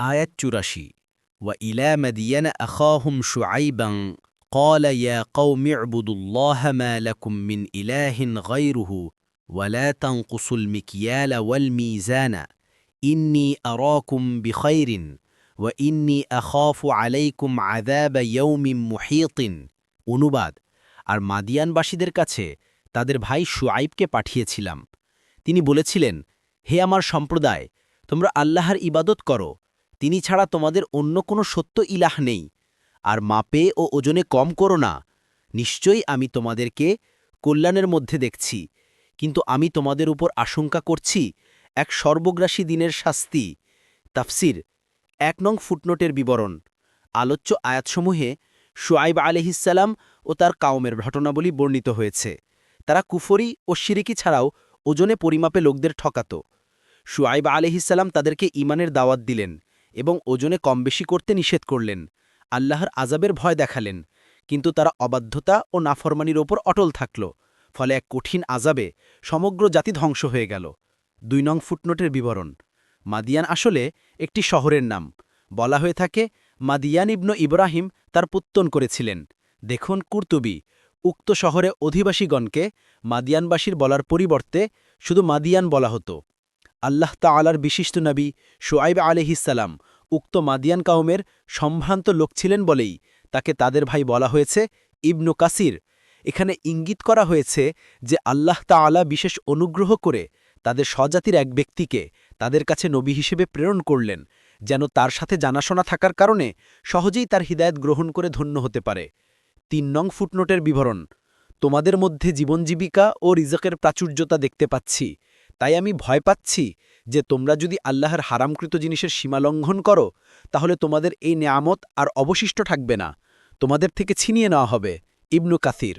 আয়াত চুরাশি وإلى مدين أخاهم شعيبا قال يا قوم اعبدوا الله ما لكم من إله غيره ولا تنقصوا المكيال والميزان إني أراكم بخير وإني أخاف عليكم عذاب يوم محيط অনুবাদ আর মাদিয়ানবাসীদের কাছে তাদের ভাই শুআইবকে পাঠিয়েছিলাম তিনি বলেছিলেন হে আমার সম্প্রদায় তোমরা আল্লাহর ইবাদত করো তিনি ছাড়া তোমাদের অন্য কোনো সত্য ইলাহ নেই। আর মাপে ও ওজনে কম করো না। নিশ্চয়ই আমি তোমাদেরকে কল্যাণের মধ্যে দেখছি। কিন্তু আমি তোমাদের উপর আশঙ্কা করছি, এক সর্বগ্রাসী দিনের শাস্তি। তাফসির, এক নং ফুটনোটের বিবরণ। আলোচ্য আয়াতসমূহে শুআইব আলহিসাল্লাম ও তার কাউমের ঘটনাবলী বর্ণিত হয়েছে। তারা কুফরি ও শিরিকি ছাড়াও ওজনে পরিমাপে লোকদের ঠকাত। শুআইব আলহিসাল্লাম তাদেরকে ইমানের দাওয়াত দিলেন। এবং ওজনে কম বেশি করতে নিষেধ করলেন। আল্লাহর আজাবের ভয় দেখালেন, কিন্তু তারা অবাধ্যতা ও নাফরমানির ওপর অটল থাকল, ফলে এক কঠিন আজাবে সমগ্র জাতি ধ্বংস হয়ে গেল। দুই নং ফুটনোটের বিবরণ। মাদিয়ান আসলে একটি শহরের নাম। বলা হয়ে থাকে, মাদিয়ান ইবন ইব্রাহিম তার পুত্তন করেছিলেন। দেখুন কুর্তুবি, উক্ত শহরে অধিবাসীগণকে মাদিয়ানবাসীর বলার পরিবর্তে শুধু মাদিয়ান বলা হতো। আল্লাহ তালার বিশিষ্ট নবী শোয়াইব আলহিসাল্লাম উক্ত মাদিয়ান কাউমের সম্ভ্রান্ত লোক ছিলেন বলেই তাকে তাদের ভাই বলা হয়েছে ইবনু কাসির। এখানে ইঙ্গিত করা হয়েছে যে আল্লাহ তাআলা বিশেষ অনুগ্রহ করে তাদের স্বজাতির এক ব্যক্তিকে তাদের কাছে নবী হিসেবে প্রেরণ করলেন, যেন তার সাথে জানাশোনা থাকার কারণে সহজেই তার হিদায়ত গ্রহণ করে ধন্য হতে পারে। তিন নং ফুটনোটের বিবরণ, তোমাদের মধ্যে জীবনজীবিকা ও রিজকের প্রাচুর্যতা দেখতে পাচ্ছি। তাই আমি ভয় পাচ্ছি যে তোমরা যদি আল্লাহর হারামকৃত জিনিসের সীমা লঙ্ঘন করো, তাহলে তোমাদের এই নেয়ামত আর অবশিষ্ট থাকবে না। তোমাদের থেকে ছিনিয়ে নেওয়া হবে। ইবনু কাসির